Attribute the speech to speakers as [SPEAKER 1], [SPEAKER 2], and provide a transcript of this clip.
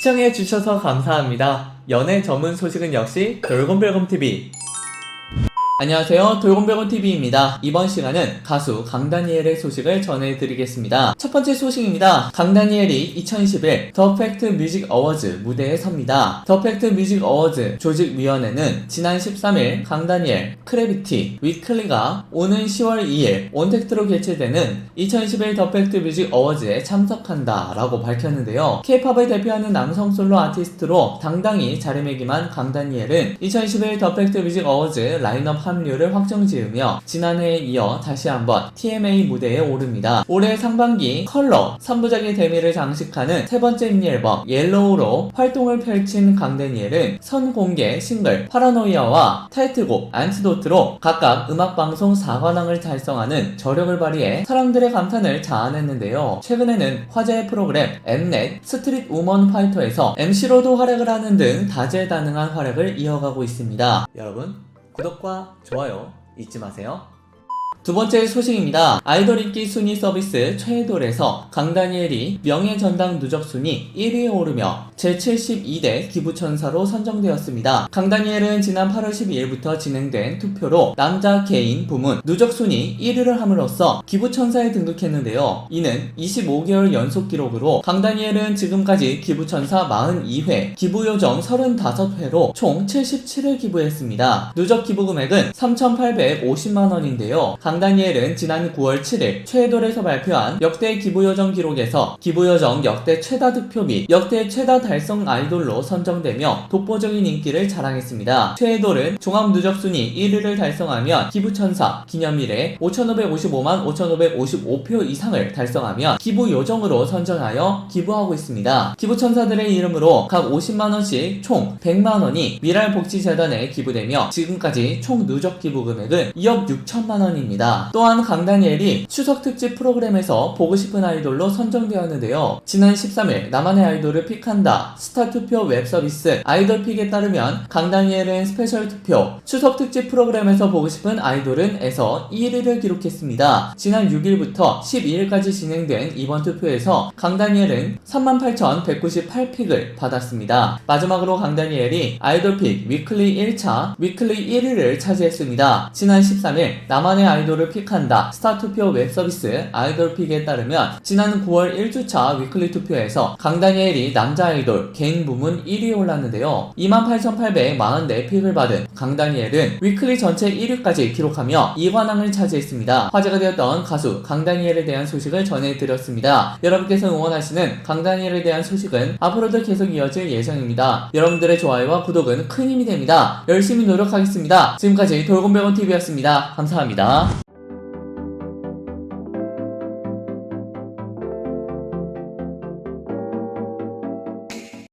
[SPEAKER 1] 시청해 주셔서 감사합니다. 연애 전문 소식은 역시 돌곰별곰TV. 안녕하세요. 돌곰별곰TV입니다. 이번 시간은 가수 강다니엘의 소식을 전해드리겠습니다. 첫 번째 소식입니다. 강다니엘이 2021 더 팩트 뮤직 어워즈 무대에 섭니다. 더 팩트 뮤직 어워즈 조직위원회는 지난 13일 강다니엘, 크래비티, 위클리가 오는 10월 2일 온택트로 개최되는 2021 더 팩트 뮤직 어워즈에 참석한다 라고 밝혔는데요. K-팝을 대표하는 남성 솔로 아티스트로 당당히 자리매김한 강다니엘은 2021 더 팩트 뮤직 어워즈 라인업 합류를 확정 지으며 지난해에 이어 다시 한번 TMA 무대에 오릅니다. 올해 상반기 컬러 3부작의 데미를 장식하는 세 번째 미니 앨범 옐로우로 활동을 펼친 강다니엘은 선공개 싱글 파라노이아와 타이틀곡 안티도트로 각각 음악방송 4관왕을 달성하는 저력을 발휘해 사람들의 감탄을 자아냈는데요. 최근에는 화제의 프로그램 엠넷 스트릿 우먼 파이터에서 MC로도 활약을 하는 등 다재다능한 활약을 이어가고 있습니다. 여러분 구독과 좋아요 잊지 마세요. 두 번째 소식입니다. 아이돌 인기 순위 서비스 최애돌에서 강다니엘이 명예전당 누적 순위 1위에 오르며 제72대 기부천사로 선정되었습니다. 강다니엘은 지난 8월 12일부터 진행된 투표로 남자 개인 부문 누적 순위 1위를 함으로써 기부천사에 등극했는데요. 이는 25개월 연속 기록으로 강다니엘은 지금까지 기부천사 42회, 기부요정 35회로 총 77을 기부했습니다. 누적 기부 금액은 3,850만 원인데요. 강다니엘은 지난 9월 7일 최애돌에서 발표한 역대 기부요정 기록에서 기부요정 역대 최다 득표 및 역대 최다 달성 아이돌로 선정되며 독보적인 인기를 자랑했습니다. 최애돌은 종합 누적 순위 1위를 달성하면 기부천사 기념일에 5,555만 5,555표 이상을 달성하면 기부요정으로 선정하여 기부하고 있습니다. 기부천사들의 이름으로 각 50만원씩 총 100만원이 미랄복지재단에 기부되며 지금까지 총 누적 기부 금액은 2억 6천만 원입니다. 또한 강다니엘이 추석 특집 프로그램에서 보고 싶은 아이돌로 선정되었는데요. 지난 13일 나만의 아이돌을 픽한다 스타 투표 웹 서비스 아이돌 픽에 따르면 강다니엘은 스페셜 투표 추석 특집 프로그램에서 보고 싶은 아이돌은 에서 1위를 기록했습니다. 지난 6일부터 12일까지 진행된 이번 투표에서 강다니엘은 38,198픽을 받았습니다. 마지막으로 강다니엘이 아이돌 픽 위클리 1차 위클리 1위를 차지했습니다. 지난 13일 나만의 아이돌을 픽한다 스타 투표 웹 서비스 아이돌픽에 따르면 지난 9월 1주차 위클리 투표에서 강다니엘이 남자 아이돌 개인 부문 1위에 올랐는데요. 28,844픽을 받은 강다니엘은 위클리 전체 1위까지 기록하며 2관왕을 차지했습니다. 화제가 되었던 가수 강다니엘에 대한 소식을 전해드렸습니다. 여러분께서 응원하시는 강다니엘에 대한 소식은 앞으로도 계속 이어질 예정입니다. 여러분들의 좋아요와 구독은 큰 힘이 됩니다. 열심히 노력하겠습니다. 지금까지 돌곰병원 TV였습니다. 감사합니다.